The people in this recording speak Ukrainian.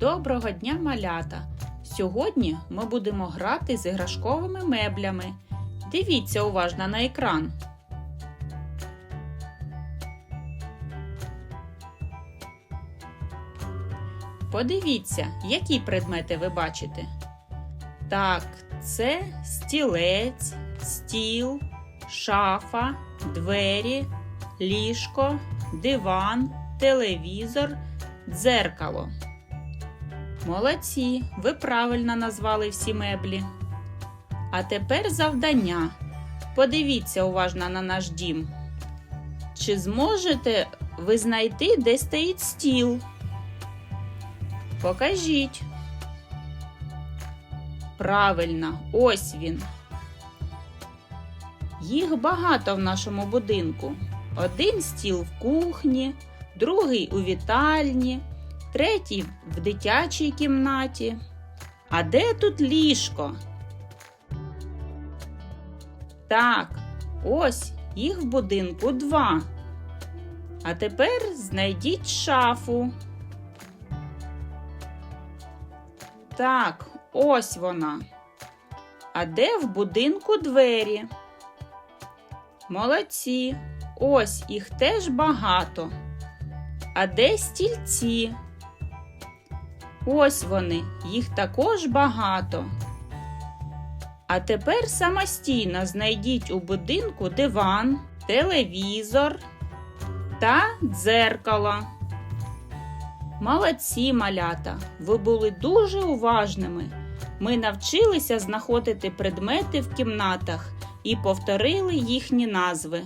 Доброго дня, малята! Сьогодні ми будемо грати з іграшковими меблями. Дивіться уважно на екран. Подивіться, які предмети ви бачите. Так, це стілець, стіл, шафа, двері, ліжко, диван, телевізор, дзеркало. Молодці, ви правильно назвали всі меблі. А тепер завдання. Подивіться уважно на наш дім. Чи зможете ви знайти, де стоїть стіл? Покажіть. Правильно, ось він. Їх багато в нашому будинку. Один стіл в кухні, другий у вітальні, третій в дитячій кімнаті. А де тут ліжко? Так, ось їх в будинку два. А тепер знайдіть шафу. Так, ось вона. А де в будинку двері? Молодці. Ось їх теж багато. А де стільці? Ось вони, їх також багато. А тепер самостійно знайдіть у будинку диван, телевізор та дзеркало. Молодці, малята! Ви були дуже уважними. Ми навчилися знаходити предмети в кімнатах і повторили їхні назви.